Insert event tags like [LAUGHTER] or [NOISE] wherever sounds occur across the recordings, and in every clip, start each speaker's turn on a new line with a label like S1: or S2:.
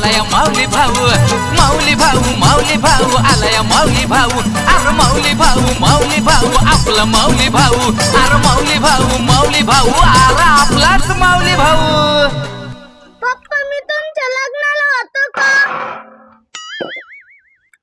S1: आलाय माऊली भाऊ माऊली भाऊ माऊली भाऊ आलाय माऊली भाऊ अरे माऊली भाऊ माऊली भाऊ आपला माऊली भाऊ अरे माऊली भाऊ माऊली भाऊ अरे आपलाच माऊली भाऊ.
S2: पप्पा मी तुमच्या लग्नाला होतो का?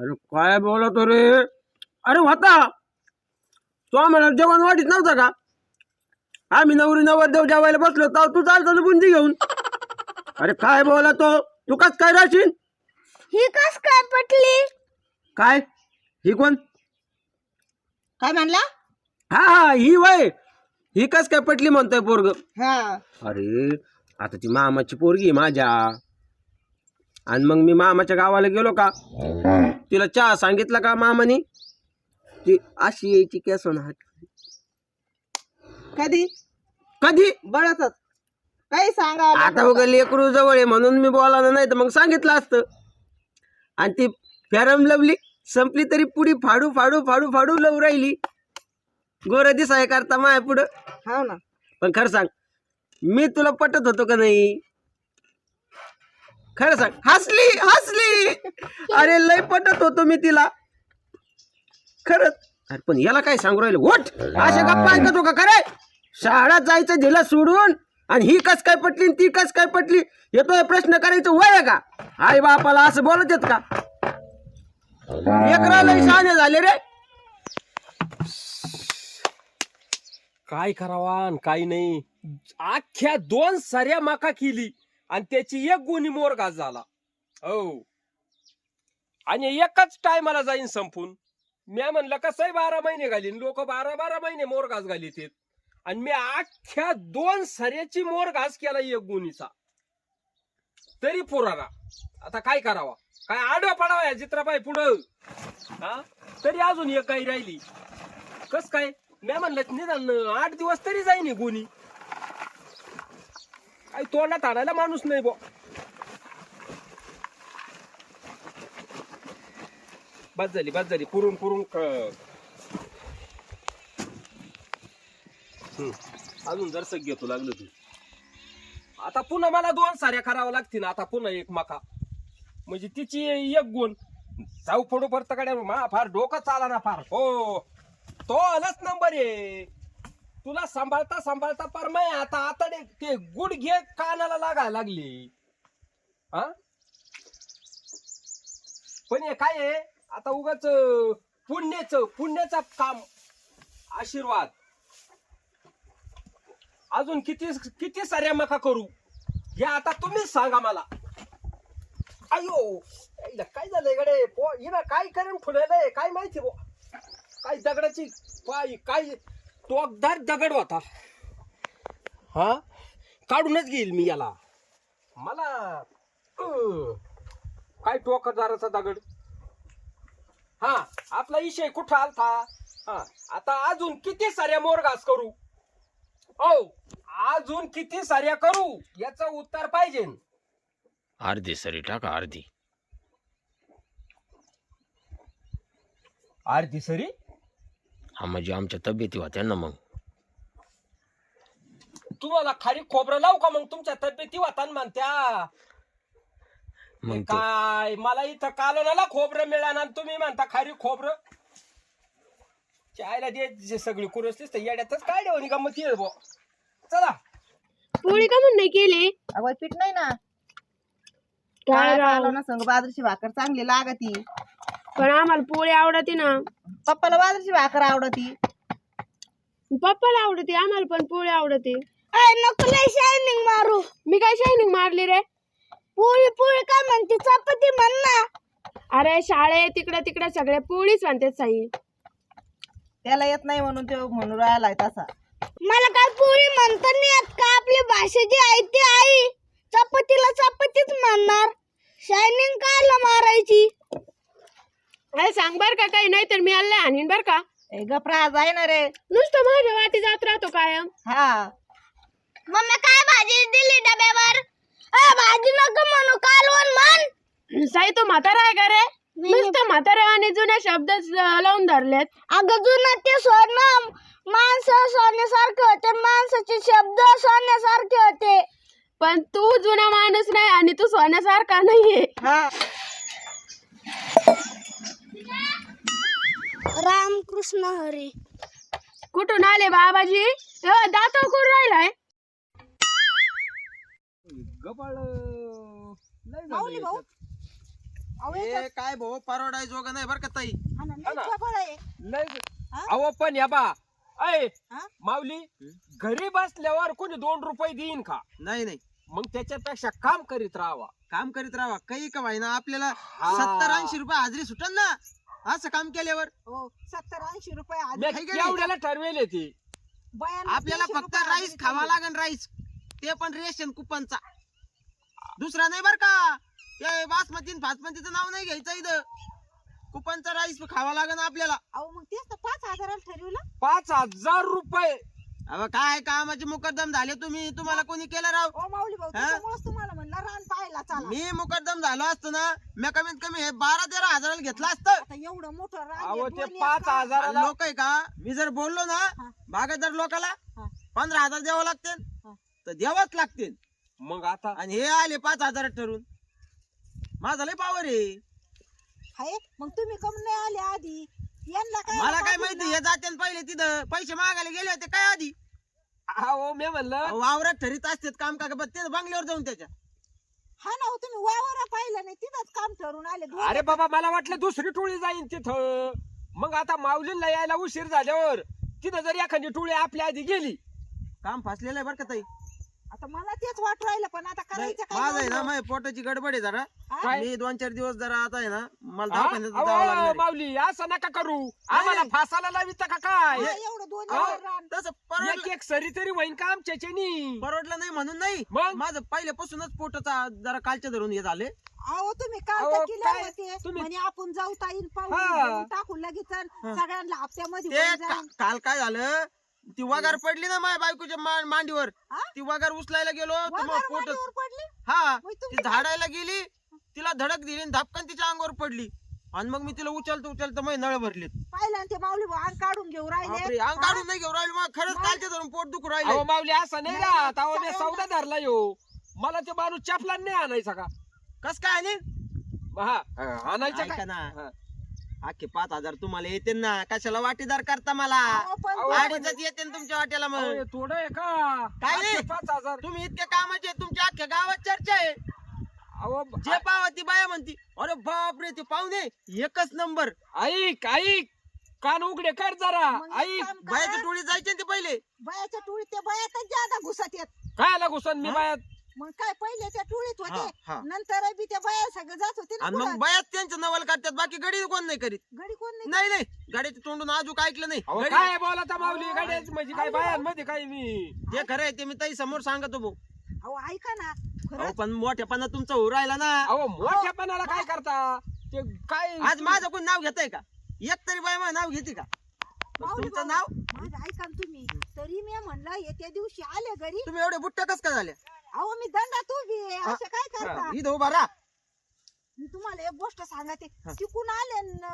S3: अरे काय बोलतो रे अरे होता. तो आम्हाला जेवण वाटीत नव्हता का? आम्ही नवरी नवरदेव जेवायला बसलो तर तू चालतो बुंदी घेऊन. अरे काय बोला तो? तू कस काय राहशील?
S2: ही कस काय पटली?
S3: काय? ही कोण?
S4: काय म्हणला?
S3: हा हा ही वय. ही कस काय पटली म्हणतोय पोरग?
S4: हा.
S3: अरे आता ती मामाची पोरगी आहे माझ्या. आणि मग मी मामाच्या गावाला गेलो का? तिला चहा सांगितला का मामानी? ती अशी यायची कॅसन हात
S4: कधी?
S3: कधी?
S4: बळतच. काही सांगा
S3: आता बघ लेकरू जवळ आहे म्हणून मी बोलायला नाही तर मग सांगितलं असतं. आणि ती फॅरम लवली संपली तरी पुढी फाडू फाडू फाडू फाडू लव राहिली. गोर दिसाय करता माय पुढं.
S4: हा ना.
S3: पण खरं सांग मी तुला पटत होतो का नाही? खरं सांग हसली हसली. अरे लय पटत होतो मी तिला. खरंच अरे पण याला काय सांगू राहिलं? वट अशा गप्पा ऐकतो का खरे? शाळा जायचं दिला सोडून आणि ही कस काय पटली आणि ती कस काय पटली? येतोय प्रश्न करायचं वय आहे का? आई बापाला असं बोलत येत का? लेकराला शहाणे झाले रे.
S5: काय करावा आणि काय नाही. अख्ख्या दोन साऱ्या माका केली आणि त्याची एक गुणी मोरगास झाला. हो. आणि एकच टायमाला जाईन संपून. मी म्हणलं कसंही बारा महिने घालीन. लोक बारा बारा महिने मोरघास घालीत आणि मी अख्ख्या दोन सऱ्याची मोर घास केला एक गुणीचा. तरी पुराणा. आता काय करावा? काय आडवा पडावा या चित्राबाई पुढं? हा? तरी अजून एक काही राहिली. कस काय? मी म्हणलं निदान आठ दिवस तरी जाईन गुणी. काही तोंडात आणायला माणूस नाही बो. बस झाली बस झाली. पुरून पुरून क- हम्म. अजून जर सग घेतो लागलं तू. आता पुन्हा मला दोन साऱ्या करावं लागतील आता पुन्हा एक मका. म्हणजे तिची एक गुण. जाऊ फोडू परत मा फार डोकं चाला ना फार. हो. तो आलाच नंबर आहे तुला सांभाळता सांभाळता फार मै आता आता ते- ते गुड घे कानाला लागायला लागली. हा? पण हे काय आहे? आता उगाच पुण्याच पुण्याचा काम. आशीर्वाद. अजून किती किती साऱ्या मका करू? हे आता तुम्हीच सांगा मला. अयो इला काय झालंय गडे? पो हिला काय करेन फुलेलंय काय माहिती बो काय दगडाची पाय काय? टोकदार दगड होता. हा? काढूनच घेईल मी याला. मला अं, काय टोकदाराचा दगड? हा आपला विषय कुठं आलता? हा आता अजून किती साऱ्या मोरगास करू? हो अजून किती साऱ्या करू? याचं उत्तर पाहिजे.
S3: अर्धी सरी टाका अर्धी.
S5: अर्धी सरी?
S3: हा म्हणजे आमच्या तब्येती होत्या ना मग.
S5: तुम्हाला खारी खोबरं लावू का मग? तुमच्या तब्येती वातान म्हणत्या.
S3: मग ते-
S5: काय मला इथं कालोनाला खोबरं मिळालं आणि तुम्ही म्हणता खारी खोबरं? चायला दे जे सगळी कुरसलीस तर येड्यातच काय देऊ गंमत ये बो चला.
S6: पोळी का म्हणून नाही केली?
S4: अगं पीठ नाही ना.
S6: काय राव?
S4: ना संग बाजरीची भाकर चांगली लागती.
S6: पण आम्हाला पोळी आवडते ना.
S4: पप्पाला बाजरीची भाकर आवडती.
S6: पप्पाला आवडते आम्हाला पण पोळी आवडते.
S2: नको लय शायनिंग मारू.
S6: मी काय शायनिंग मारली रे?
S2: पोळी पोळी काय म्हणते? चपाती म्हण ना.
S6: अरे शाळे तिकडे तिकडे सगळे पोळीच म्हणतात साई.
S4: त्याला येत नाही म्हणून तो म्हणून राहिलाय तसा.
S2: मला काय पोळी म्हणता नाही येत का आपली भाषा जी आहे ती आई चपातीला चपातीच म्हणणार? शायनिंग कायला मारायची?
S6: अरे सांग बर का काही नाही तर मी आले आणीन बर का?
S4: ए गपरा जाय ना रे.
S6: नुसतं माझ्या वाटी जात राहतो कायम.
S4: हा.
S2: मम्मी काय भाजी दिली डब्यावर? अ भाजी नको म्हणू कालवण म्हण.
S6: साई तो म्हातारा आहे का रे? नुसतं म्हातारा आणि जुन्या शब्द लावून धरलेत.
S2: अगं जुनं ते सोनं माणसं सोन्यासारखे होते माणसाचे शब्द सोन्यासारखे होते.
S6: पण तू जुना माणूस नाही आणि तू सोन्यासारखा नाहीये.
S4: हा.
S2: रामकृष्ण हरी.
S6: कुठून आले बाबाजी? अ, दातो कुठून राहिलाय?
S5: गबाळ लय
S4: माऊली
S5: झालं
S4: भाऊ.
S5: याच्यात.
S4: अहो
S3: हे काय भाऊ परवडाय जोग नाही बरं का ताई?
S4: हा ना,
S5: हा
S4: आहे.
S5: लय
S4: हा?
S5: अहो पण या बा अय
S4: हा?
S5: माऊली घरी बसल्यावर कोणी दोन रुपये देईन का?
S3: नाही नाही.
S5: मग त्याच्यापेक्षा काम करीत राहावा.
S3: काम करीत राहा काही का ना आपल्याला
S5: हा.
S3: सत्तर ऐंशी रुपये हाजरी सुटल ना? असं काम केल्यावर?
S4: हो सत्तर ऐंशी रुपये आज
S5: मी
S3: नाही?
S5: एवढ्याला ठरवेल ती.
S4: बायांना
S3: आपल्याला
S4: तीनशे
S3: फक्त
S4: रुपये
S3: राईस
S4: हाजरी
S3: खावा. लागेल राईस. ते पण रेशन कुपनचा. दुसरा नाही बर का? ते बासमती फासमतीचं नाव नाही घ्यायचं इथं. कुपनचा राईस खावा लागेल आपल्याला.
S4: अहो मग तेच तर पाच हजाराला ठरवलं.
S5: पाच हजार रुपये.
S3: अहो काय कामाचे मुकद्दम झाले तुम्ही? तुम्हाला कोणी केलं राव?
S4: ओ माऊली भाऊ
S3: हा?
S4: त्याच्यामुळेच तुम्हाला म्हणलं रान पाहायला चला.
S3: मी मुकद्दम झालो असतो ना मी कमीत कमी हे बारा तेरा हजाराला घेतलं असतं.
S4: आता एवढं मोठं रान
S5: अहो
S4: आहे,
S5: ते
S4: दोन
S5: पाच
S4: एकर.
S5: हजाराला
S3: लोक आहे का? मी जर बोललो ना
S4: हा.
S3: बागायतदार लोकाला
S4: हा.
S3: पंधरा हजार द्यावं लागतील.
S4: हा.
S3: तर द्यावंच लागतील.
S5: मग आता
S3: आणि हे आले पाच हजार ठरून माझा लय पावर आहे.
S4: हाय मग तुम्ही कम नाही आले आधी? यांना काय
S3: मला काय? माहिती हे जाते पहिले तिथं. पैसे मागायला गेले होते काय आधी?
S5: अहो मी म्हणलं
S3: वावरात ठरीत असतात काम का बघ ते बंगल्यावर जाऊन त्याच्या.
S4: हा ना हो, तुम्ही वावर पाहिलं नाही तिथंच काम ठरून आले
S5: अरे बाबा मला वाटलं दुसरी टोळी जाईन तिथं. मग आता माऊलींना यायला उशीर झाल्यावर तिथं जर एखादी टोळी आपल्या आधी गेली.
S3: काम फासलेलं आहे बरं का ताई?
S4: आता मला तेच वाट राहिलं पण आता करायचं काय
S3: माझं आहे ना? माझ्या पोटाची गडबड आहे जरा
S4: हा?
S3: मी दोन चार दिवस जरा आता आहे ना मला? दवाखान्यात
S5: अहो,
S3: जावं लागणार आहे.
S5: माऊली असं नका करू आम्हाला. फासाला लाविता का काय
S4: हा, एवढं दोन
S5: अहो,
S4: एकर रान
S3: तसं
S5: एक
S3: परवडलं
S5: एक सरी तरी होईन का आमच्याच्यानी
S3: परवडलं नाही म्हणून नाही
S5: मग
S3: माझं पहिल्यापासूनच पोटाचा जरा कालच्या धरून हे झाले
S4: अहो तुम्ही काल
S5: अहो,
S4: तर केलं
S5: काय?
S4: होते
S5: तुम्ही-
S4: म्हणे आपण जाऊ ताईन
S5: हा.
S4: पाहू टाकून लगेच
S3: हा.
S4: सगळ्यांना हप्त्यामध्ये
S3: ते
S4: होऊन
S3: का-
S4: जाईन.
S3: काल काय झालं ती वगार पडली ना माझ्या बायकोच्या मा- मांडीवर.
S4: हा?
S3: ती वगार उचलायला गेलो तर मग
S4: वगार
S3: पोट
S4: मांडीवर पडली?
S3: हा
S4: मग
S3: ती
S4: तुम्ही
S3: झाडायला गेली तिला धडक दिली आणि धपकन तिच्या अंगावर पडली. आणि मग मी तिला उचलतो उचलतो मग नळ भरलीत.
S4: पाहिलं आणि ते माऊली भाऊ अंग काढून घेऊ
S3: बापरे,
S4: राहिले
S3: अंग काढून नाही घेऊन राहिलो मग खरंच कालच्या धरून पोट दुखू राहिले.
S5: अहो माऊली असं नाही
S4: नाही,
S5: राहत. अहो मी
S4: सगळ्यांना-
S5: सौदा धरला यो. मला ते माणूस चपला नाही आणायचा का?
S3: कस काय आणि?
S5: हा आणायचा
S3: ऐका
S5: का
S3: ना. अख्खे पाच हजार तुम्हाला येते ना. कशाला वाटेदार करता मला?
S4: अहो, पण
S5: अहो,
S3: अडीचच येते ना तुमच्या वाट्याला मग.
S5: हे थोडं आहे का?
S3: काय नाही.
S5: पाच हजार.
S3: तुम्ही इतके कामाचे तुमच्या अख्ख्या गावात चर्चा आहे.
S5: अहो
S3: जे पावा ती बाया म्हणती अरे बापरे ते पाहुणे एकच नंबर.
S5: ऐक ऐक. कान उघडे कर जरा.
S4: मग एक
S5: ऐक.
S4: काम करा,
S3: बायाच्या टोळी जायचे ना ते पहिले.
S4: बायाच्या टोळीत ते बायातच ज्यादा घुसत येत.
S5: काय आला घुसन मी? बायात?
S4: मग काय पहिले त्या टोळीत
S3: हा,
S4: होते
S3: हा.
S4: नंतर बी त्या बाया सगळं जात होते ना
S3: आणि मग
S4: पुढं.
S3: बायात त्यांचं नवल करतात बाकी गडी कोण नाही करीत.
S4: घडी कोण नाही
S3: नाही नाही गाडीच्या तोंडून अजून ऐकलं नाही.
S5: अहो,
S3: गडी-
S5: काय बोलता माऊली गाड्याच म्हणजे काय बायांमध्ये काय मी?
S3: ते खरं आहे ते मी ताई समोर सांगतो भाऊ.
S4: अहो ऐका ना
S3: अहो पण मोठ्यापणा तुमचा होऊ राहिला ना.
S5: अहो मोठ्यापणाला काय करता? ते काय
S3: आज माझं कोण नाव घेताय का? एक तरी बाय माझं नाव घेते का?
S4: माऊली
S3: तुमचं नाव?
S4: माझं ऐका ना तुम्ही तरी मी म्हणलं येत्या दिवशी आले घरी.
S3: तुम्ही एवढे बुट्ट कस का झाले?
S4: अहो मी दंडात उभी आहे.
S3: हा.
S4: असं काय करता?
S3: इथं उभा राहा.
S4: मी तुम्हाला एक गोष्ट सांगते.
S3: हा.
S4: तिकून आले न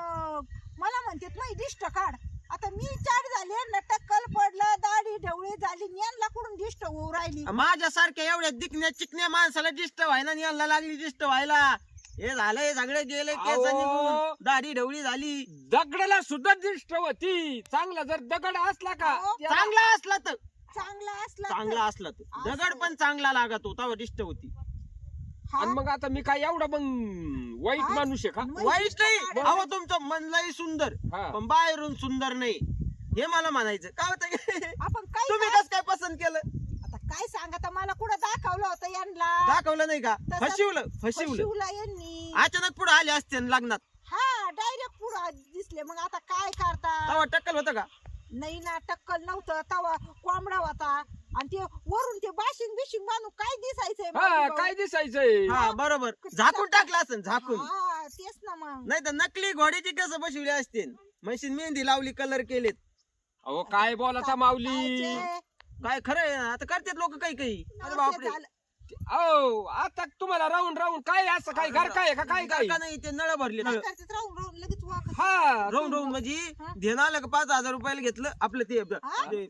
S4: मला म्हणते नाही दिष्ट काढ. आता मी चार झाले न टक्कल पडलं दाढी ढवळी झाली न यांना कुठून दिष्ट होऊ राहिली?
S3: माझ्यासारख्या एवढ्या दिकण्या चिकण्या माणसाला डिस्ट व्हायला आणि याला लागली डिस्ट व्हायला. हे झालं हे सगळे गेले केस
S5: अहो.
S3: निघून. दाढी ढवळी झाली.
S5: दगडाला सुद्धा दिष्ट होती. चांगला जर दगड असला का?
S4: अहो,
S3: चांगला असला तर.
S4: चांगला असला
S3: चांगला असला तर. दगड पण चांगला लागत होता व डिस्ट होती.
S4: हा?
S5: आणि मग आता मी काय एवढा मग वाईट? माणूस आहे का?
S4: मग
S3: वाईट नाही. अहो तुमचं मनलंही सुंदर
S5: हा.
S3: पण बाहेरून सुंदर नाही. हे मला म्हणायचं. काय होतं?
S4: आपण [LAUGHS] काय
S3: तुम्ही कस काय पसंत केलं?
S4: आता काय सांगत मला कुठं दाखवलं होतं यांना?
S3: दाखवलं नाही का?
S4: तसं-
S3: फशिवलं फशिवलं
S4: शिवला यांनी.
S3: अचानक पुढे आले असते न लग्नात.
S4: हा डायरेक्ट पुढं दिसले. मग आता काय करता?
S3: तेव्हा टक्कल होतं का?
S4: नाही ना टक्कल नव्हतं तवा कोंबडा होता. आणि ते वरून ते बाशिंग बिशिंग बांधून काय दिसायचंय
S5: हा? काय दिसायचंय?
S3: हा बरोबर. झाकून टाकलं असं झाकून.
S4: हा तेच ना मग.
S3: नाही तर नकली घोड्याची कसं बसवली असते म्हशीन मेहंदी लावली कलर केलेत.
S5: अहो काय बोलाचा माऊली?
S3: काय खरं आहे ना आता करतात लोक काही काही अरे बापरे.
S4: झालं.
S5: अहो आता तुम्हाला राहून राहून काय असं काय घर काय का काय काय
S3: का नाही ते नळ भरले
S4: काय करतात? राहून राहून लगेच वाकत.
S5: हा
S3: राहून राहून म्हणजे आलं का पाच हजार रुपयाला घेतलं आपलं ते
S4: हा?
S3: ते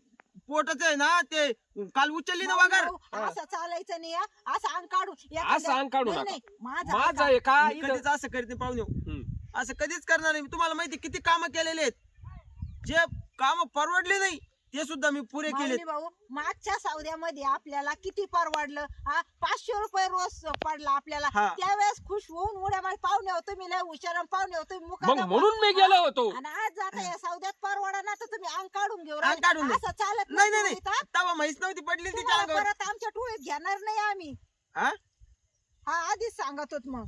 S3: पोटच आहे ना ते काल उचलली ना वगैरे
S4: असं चालायचं नाही हा. असं अंग काढून
S5: असं अंग काढू
S4: नाही,
S5: नका.
S4: नाही, माझं अंग
S5: माझं आहे का
S3: मी
S5: इथं-
S3: कधीच असं करत नाही पाहुणे
S5: हम्म.
S3: असं कधीच करणार नाही तुम्हाला माहिती किती कामं केलेले आहेत जे काम परवडले नाही ते सुद्धा मी पुरे
S4: माऊली भाऊ मागच्या सौद्यामध्ये आपल्याला किती परवडलं हा पाचशे रुपये रोज पडला आपल्याला
S3: हा.
S4: त्यावेळेस खुश होऊन उड्या मारी पाहुणे होतो मी लय हुशार पाहुणे होतो
S5: मग म्हणून मी गेलो होतो
S4: आणि आज जाता या सौद्यात परवडा ना तर तुम्ही अंग काढून घेऊ
S3: अंग
S4: राहिले.
S3: काढून.
S4: असं चालत
S3: नाही नाही नाही
S4: हा.
S3: तवा म्हैस नव्हती पडली तिच्या
S4: तुम्हाला
S3: अंगावर
S4: परत आमच्या टोळीत घेणार नाही आम्ही
S3: हा?
S4: हा आधीच सांगत होत मग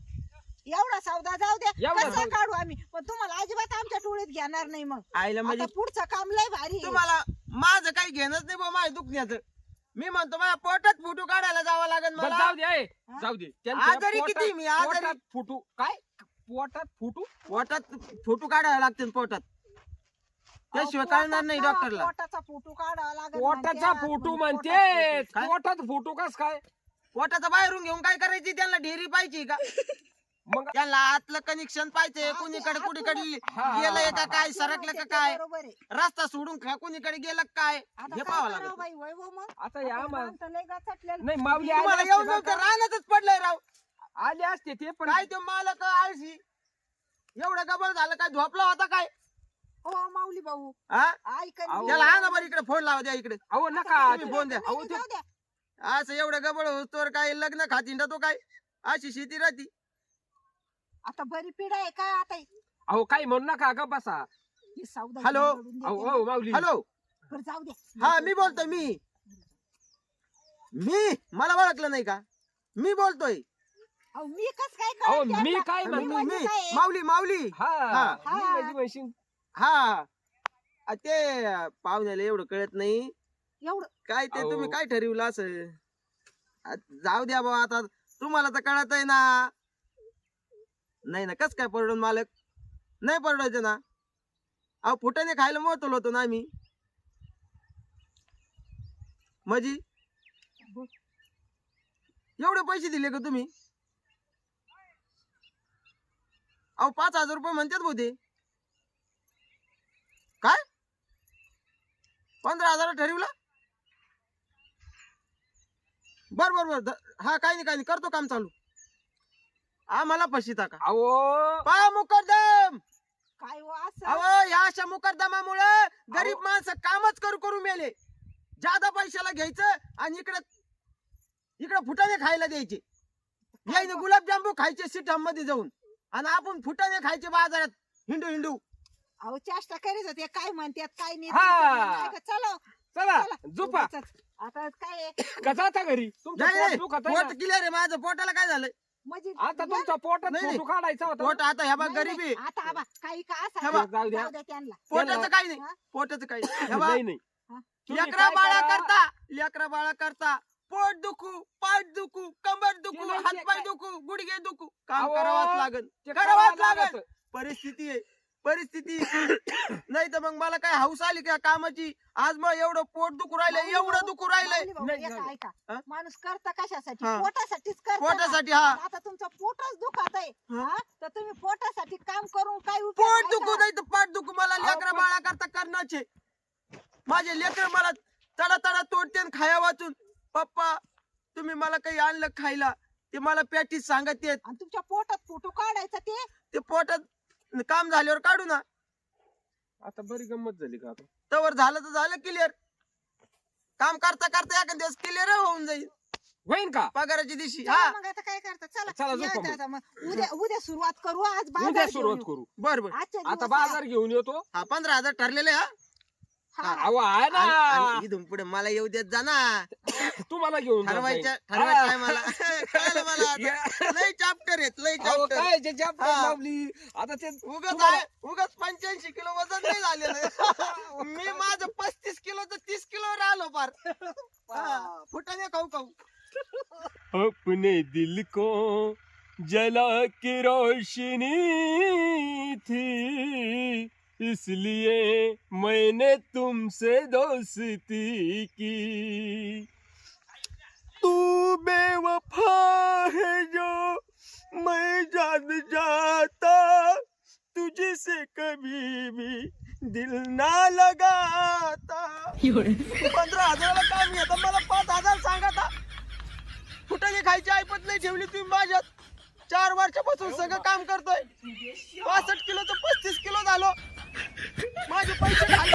S4: एवढा सौदा जाऊ द्या
S5: एवढा
S4: कसा
S5: सौदा.
S4: काढू आम्ही पण तुम्हाला अजिबात आमच्या टोळीत घेणार नाही मग
S3: आईला म्हणजे
S4: आता पुढचं काम लय भारी आहे.
S3: तुम्हाला माझं काही घेणंच नाही बा माझ्या दुखण्याचं. मी म्हणतो माझ्या पोटात फोटो काढायला जावं लागेल
S5: बरं,
S3: मला.
S5: जाऊ दे ए, जाऊ दे. त्यांच्या
S3: आजारी
S5: पोटात-
S3: किती मी, आजारी.
S5: पोटात फुटू काय? पोटात फुटू?
S3: पोटात फोटो काढायला लागतील पोटात. त्याशिवाय कळणार नाही
S4: पोटाचा-
S3: डॉक्टरला.
S4: पोटाचा फोटो काढावा लागेल
S5: पोटाचा. फुटू
S4: म्हणजे
S5: म्हणते
S3: काय?
S5: पोटात फुटू कस काय?
S3: पोटाचा बाहेरून घेऊन काय करायची? त्यांना ढेरी पाहिजे का?
S5: मग
S3: त्यांना आतलं कनेक्शन पाहिजे कुणीकडे कुणीकडे गेलंय का काय सरकलं का काय?
S4: बरोबर आहे.
S3: रस्ता सोडून का कुणीकडे गेलं का काय?
S4: आता
S3: हे
S4: काय
S3: पाहावं
S4: बाई मग?
S5: आता या मा-. नाही माऊली
S3: तुम्हाला येऊन? राहणारच पडलंय राव.
S5: आले असते ते पण
S3: काय तो मालक आळशी? एवढं गबळ झालं काय? झोपला होता काय?
S4: हो माऊली भाऊ.
S3: हा?
S4: ऐक
S5: अहो.
S3: त्याला हा ना बरं इकडे फोन लावा द्या इकडे.
S5: अहो नका
S3: तुम्ही फोन द्या.
S5: अहो ते
S3: असं एवढं गबळ होतोवर काय लग्न खातींडा तो काय? अशी शेती राहती.
S4: आता बरी पिढा आहे का आता?
S5: अहो काय म्हणू नका ग बसा.
S4: ही सौदा
S3: हॅलो?
S4: घडून देते
S5: अहो
S4: ना.
S5: अहो, माऊली.
S3: हॅलो?
S4: बरं, जाऊ द्या
S3: हा मी बोलतोय मी. मी? मला ओळखलं नाही का? मी बोलतोय.
S4: अहो मी कस काय
S5: अहो मी
S4: त्यांना?
S5: काय
S3: मी
S5: म्हणू
S3: मी?
S4: म्हणजे आहे?
S3: माऊली माऊली.
S5: हा
S3: हा.
S5: मी म्हणजे म्हणशील
S3: हा. आ, ते पाहुण्याला एवढं कळत नाही.
S4: एवढं.
S3: काय ते
S5: अहो.
S3: तुम्ही काय ठरवलं असं? आ, जाऊ द्या बाबा आता तुम्हाला तर कळत आहे ना. नाही ना कस काय परवडून मालक? नाही परवडायचं ना? अहो फुटाने खायला मोतल होतो ना आम्ही. मजी एवढे पैसे दिले का तुम्ही? अहो पाच हजार रुपये म्हणतात बोते काय? पंधरा हजार ठरवलं? बर बर बर हा काही नाही काय नाही करतो काम चालू. आम्हाला फशी टाका
S5: अहो.
S3: पा मुकरदम
S4: काय हो असं?
S3: अहो या अशा मुकरदमामुळे गरीब माणसं कामच करू करू मेले. जादा पैशाला घ्यायचं आणि इकडे इकडे फुटाने खायला द्यायचे. यायने गुलाबजांबू खायचे सिटममध्ये जाऊन. आणि आपण फुटाने खायचे बाजारात हिंडू हिंडू.
S4: अहो चेष्टा करीत होते काय म्हणतात काय नाही.
S5: हा.
S4: चला.
S5: चला
S4: चला.
S5: झोपा.
S4: आता काय आहे?
S5: कसा आता घरी? तुमचं
S3: नाही
S5: पोट
S3: नाही,
S5: दुखत आहे
S3: पोट
S5: ना?
S3: क्लिअर आहे माझं पोटाला काय झालंय?
S4: म्हणजे
S5: आता तुमचा पोटात
S3: नाही, नाही.
S5: फोटो काढायचा होता
S3: पोट आता ह्या बा
S4: नाही,
S3: गरीबी.
S4: नाही, आता आबा काही का असं
S3: हे बघ,
S5: जाऊ द्या.
S4: जाऊ द्या त्यांना.
S3: पोटाचं काही नाही.
S4: हा?
S3: पोटाचं काही नाही. [LAUGHS] बा,
S5: नाही नाही? तुम्ही
S3: लेकरा
S5: काय
S3: बाळा
S5: करा?
S3: करता. लेकरा बाळा करता. पोट दुखू पाठ दुखू कंबर दुखू
S5: ते नाही,
S3: हात
S5: ते
S3: पाय
S5: काय-
S3: दुखू गुडघे दुखू. काम
S5: अहो,
S3: करावाच लागल.
S5: ते
S3: करावाच
S5: करावं
S3: लागल.
S5: लागत.
S3: परिस्थिती आहे. परिस्थिती नाही तर मग मला काय हौस आली का कामाची आज मग एवढं पोट दुखू राहिलंय
S4: माऊली
S3: एवढं दुखू राहिलंय.
S4: ऐका
S3: हा?
S4: माणूस करता कशासाठी
S3: हा.
S4: पोटासाठीच करता.
S3: पोटासाठी हा
S4: आता तुमचं पोटच दुखत आहे
S3: हा?
S4: हा? तर तुम्ही पोटासाठी काम करून काय उपयोग
S3: पोट
S4: आहे
S3: दुखू
S4: का?
S3: नाही तर पाठ दुखू मला
S5: अहो,
S3: लेकरा
S5: पण-
S3: बाळा करता करण्याचे माझे लेकर मला तडा तडा तोडते आणि खाया वाचून पप्पा तुम्ही मला काही आणलं खायला ते मला पॅटीस सांगत
S4: आणि तुमच्या पोटात फोटो काढायचा ते
S3: ते पोटात काम झाल्यावर काढू ना.
S5: आता बरी गंमत झाली का आता?
S3: तवर झालं तर झालं क्लिअर काम करता करता एखाद दिवस क्लिअर होऊन जाईल.
S5: होईन का?
S3: पगाराची दिवशी
S4: चला
S3: हा.
S4: मग आता काय करता? चला
S5: चला,
S4: या
S5: झोपा मग.
S4: आता मग. उद्या उद्या सुरुवात करू आज बाजार
S5: उद्या
S4: घेऊन
S5: सुरुवात
S4: येऊ.
S5: करू.
S3: बर बर.
S4: आजच्या
S5: आता बाजार घेऊन येतो.
S3: हा पंधरा हजार ठरलेले हा.
S5: अहो आहे ना.
S3: इथून पुढे मला येऊ देत जा ना.
S5: तुम्हाला घेऊन
S3: ठरवायच्या. ठरवायच्या [LAUGHS] कळलं मला आता. लय चाप्टर आहेत लय
S5: अहो,
S3: चाप्टर
S5: काय जे जाप
S3: हा.
S5: लावली? आता ते
S3: उगाच
S5: तुम्हाला-
S3: आहे उगाच पंच्याऐंशी किलो वजन नाही झालेलं. [LAUGHS] मी माझं पस्तीस किलो तर तीस किलो आलो पार. हा, फुटाने खाऊ खाऊ.
S5: अपने दिल को जला के रोशनी थी. इसलिए मैंने तुमसे दोस्ती की। तू बेवफा है जो मैं जान जाता तुझे से कभी भी दिल ना लगाता। [LAUGHS]
S3: पंधरा हजाराला काम घेता मला पाच हजार सांगा फुटाने खायची ऐपत नाही ठेवली तुम्ही माझ्यात? चार वर्षापासून सगळं काम करतोय. पासष्ट किलोचं पस्तीस माझे पैसे खाली